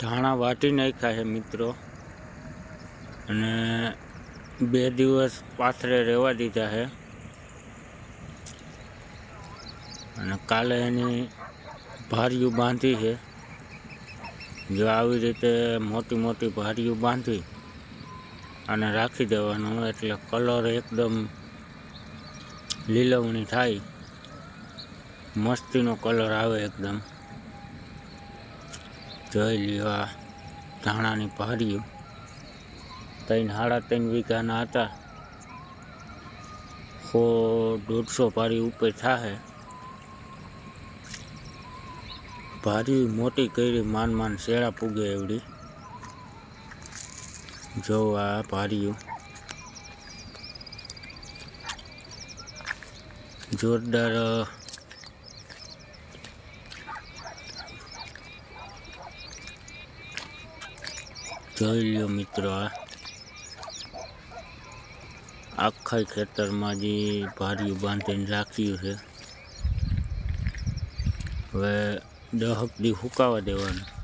ધાણા વાટી નાખ્યા છે મિત્રો. અને બે દિવસ પાથરે રહેવા દીધા છે. અને કાલે એની ભારીયું બાંધી છે. જો આવી રીતે મોટી મોટી ભારીયું બાંધી અને રાખી દેવાનું, એટલે કલર એકદમ લીલવણી થાય. મસ્તીનો કલર આવે એકદમ. જોઈ આ ધાણાની ભારીયું ત્રણ સાડા ત્રણ વીઘાના હતા. સો દોઢસો પારી ઉપર થાય ભારી મોટી કરી માન માન શેળા પૂગે એવડી. જો આ ભારીયું જોરદાર જોઈ મિત્રો આખા ખેતરમાં જે ભાર્યું બાંધીને રાખ્યું છે. હવે દહક દી સુકાવા દેવાનું.